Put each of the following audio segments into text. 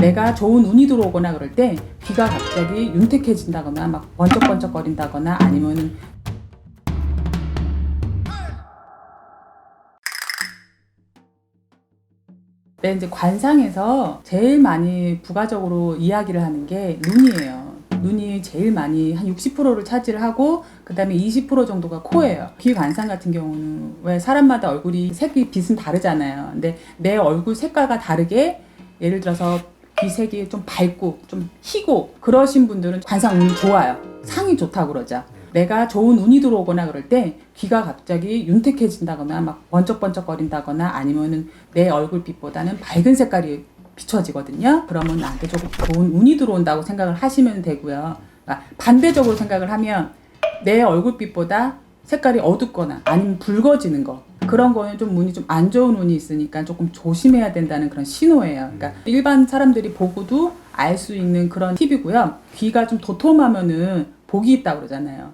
내가 좋은 운이 들어오거나 그럴 때 귀가 갑자기 윤택해진다거나 막 번쩍번쩍거린다거나 아니면은 네, 이제 관상에서 제일 많이 부가적으로 이야기를 하는 게 눈이에요. 눈이 제일 많이 한 60%를 차지를 하고 그다음에 20% 정도가 코예요. 귀 관상 같은 경우는 왜 사람마다 얼굴이 색이 빛은 다르잖아요. 근데 내 얼굴 색깔과 다르게 예를 들어서 귀 색이 좀 밝고 좀 희고 그러신 분들은 관상 운이 좋아요. 상이 좋다고 그러죠. 내가 좋은 운이 들어오거나 그럴 때 귀가 갑자기 윤택해진다거나 막 번쩍번쩍거린다거나 아니면은 내 얼굴빛보다는 밝은 색깔이 비춰지거든요. 그러면 나한테 조금 좋은 운이 들어온다고 생각을 하시면 되고요. 그러니까 반대적으로 생각을 하면 내 얼굴빛보다 색깔이 어둡거나 아니면 붉어지는 거 그런 거는 좀 운이 좀 안 좋은 운이 있으니까 조금 조심해야 된다는 그런 신호예요. 그러니까 일반 사람들이 보고도 알 수 있는 그런 팁이고요. 귀가 좀 도톰하면은 복이 있다고 그러잖아요.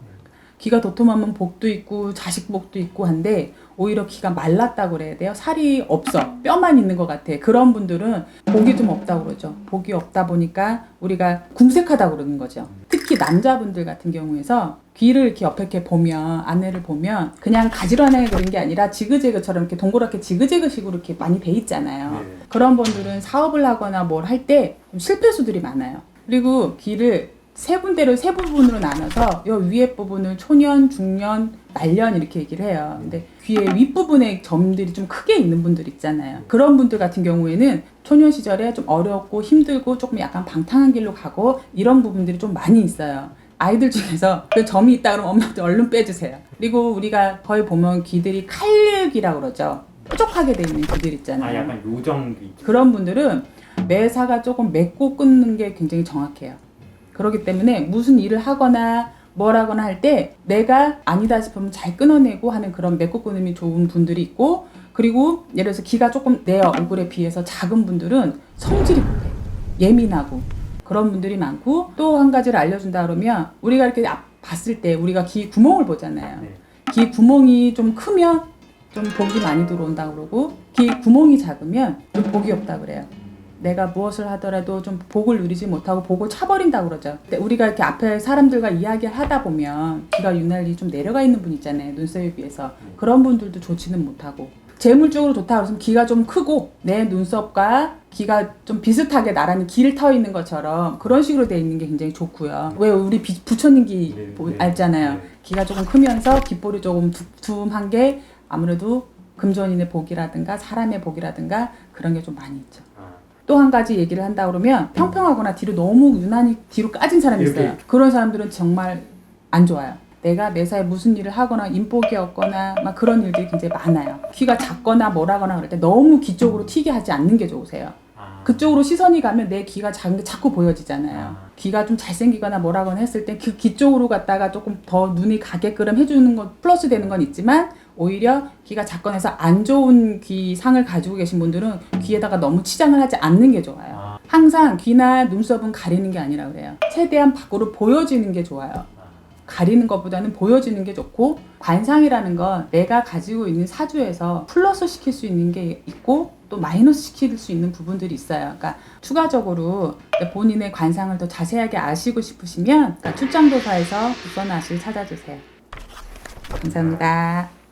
귀가 도톰하면 복도 있고 자식 복도 있고 한데 오히려 귀가 말랐다고 그래야 돼요. 살이 없어. 뼈만 있는 것 같아. 그런 분들은 복이 좀 없다고 그러죠. 복이 없다 보니까 우리가 궁색하다고 그러는 거죠. 특히 남자분들 같은 경우에서 귀를 이렇게 옆에 이렇게 보면 안내를 보면 그냥 가지런하게 그린 게 아니라 지그재그처럼 이렇게 동그랗게 지그재그식으로 이렇게 많이 돼 있잖아요. 네. 그런 분들은 사업을 하거나 뭘 할 때 실패수들이 많아요. 그리고 귀를 세 군데로 세 부분으로 나눠서 요 위에 부분을 초년, 중년, 말년 이렇게 얘기를 해요. 근데 귀의 윗부분에 점들이 좀 크게 있는 분들 있잖아요. 그런 분들 같은 경우에는 초년 시절에 좀 어렵고 힘들고 조금 약간 방탕한 길로 가고 이런 부분들이 좀 많이 있어요. 아이들 중에서 그 점이 있다 그러면 엄마한테 얼른 빼주세요. 그리고 우리가 거의 보면 귀들이 칼리귀라고 그러죠. 뾰족하게 돼 있는 귀들 있잖아요. 아 약간 있죠. 그런 분들은 매사가 조금 맺고 끊는 게 굉장히 정확해요. 그렇기 때문에 무슨 일을 하거나 뭘 하거나 할 때 내가 아니다 싶으면 잘 끊어내고 하는 그런 끊음이 좋은 분들이 있고 그리고 예를 들어서 귀가 조금 내 얼굴에 비해서 작은 분들은 성질이 급해. 예민하고 그런 분들이 많고 또 한 가지를 알려준다 그러면 우리가 이렇게 앞- 봤을 때 우리가 귀 구멍을 보잖아요. 네. 귀 구멍이 좀 크면 좀 복이 많이 들어온다 그러고 귀 구멍이 작으면 좀 복이 없다 그래요. 내가 무엇을 하더라도 좀 복을 누리지 못하고 복을 차버린다 그러죠. 우리가 이렇게 앞에 사람들과 이야기를 하다 보면 귀가 유난히 좀 내려가 있는 분 있잖아요. 눈썹에 비해서 그런 분들도 좋지는 못하고 재물적으로 좋다 그러면 귀가 좀 크고 내 눈썹과 귀가 좀 비슷하게 나란히 길을 터 있는 것처럼 그런 식으로 돼 있는 게 굉장히 좋고요. 왜 우리 비- 부처님 귀 네, 보- 네. 알잖아요. 네. 귀가 조금 크면서 귓볼이 조금 두툼한 게 아무래도 금전인의 복이라든가 사람의 복이라든가 그런 게 좀 많이 있죠. 아, 또한 가지 얘기를 한다 그러면 평평하거나 뒤로 너무 유난히 뒤로 까진 사람이 있어요. 이렇게. 그런 사람들은 정말 안 좋아요. 내가 매사에 무슨 일을 하거나 인복이 없거나 막 그런 일들이 굉장히 많아요. 귀가 작거나 뭐라거나 그럴 때 너무 귀 쪽으로 튀게 하지 않는 게 좋으세요. 아. 그쪽으로 시선이 가면 내 귀가 작은 게 자꾸 보여지잖아요. 아. 귀가 좀 잘생기거나 뭐라거나 했을 때 그 귀 쪽으로 갔다가 조금 더 눈이 가게끔 해주는 건 플러스 되는 건 있지만 오히려 귀가 작거나 해서 안 좋은 귀상을 가지고 계신 분들은 귀에다가 너무 치장을 하지 않는 게 좋아요. 아. 항상 귀나 눈썹은 가리는 게 아니라 그래요. 최대한 밖으로 보여지는 게 좋아요. 가리는 것보다는 보여지는 게 좋고 관상이라는 건 내가 가지고 있는 사주에서 플러스 시킬 수 있는 게 있고 또 마이너스 시킬 수 있는 부분들이 있어요. 그러니까 추가적으로 본인의 관상을 더 자세하게 아시고 싶으시면 출장도사에서 부서나실 찾아주세요. 감사합니다.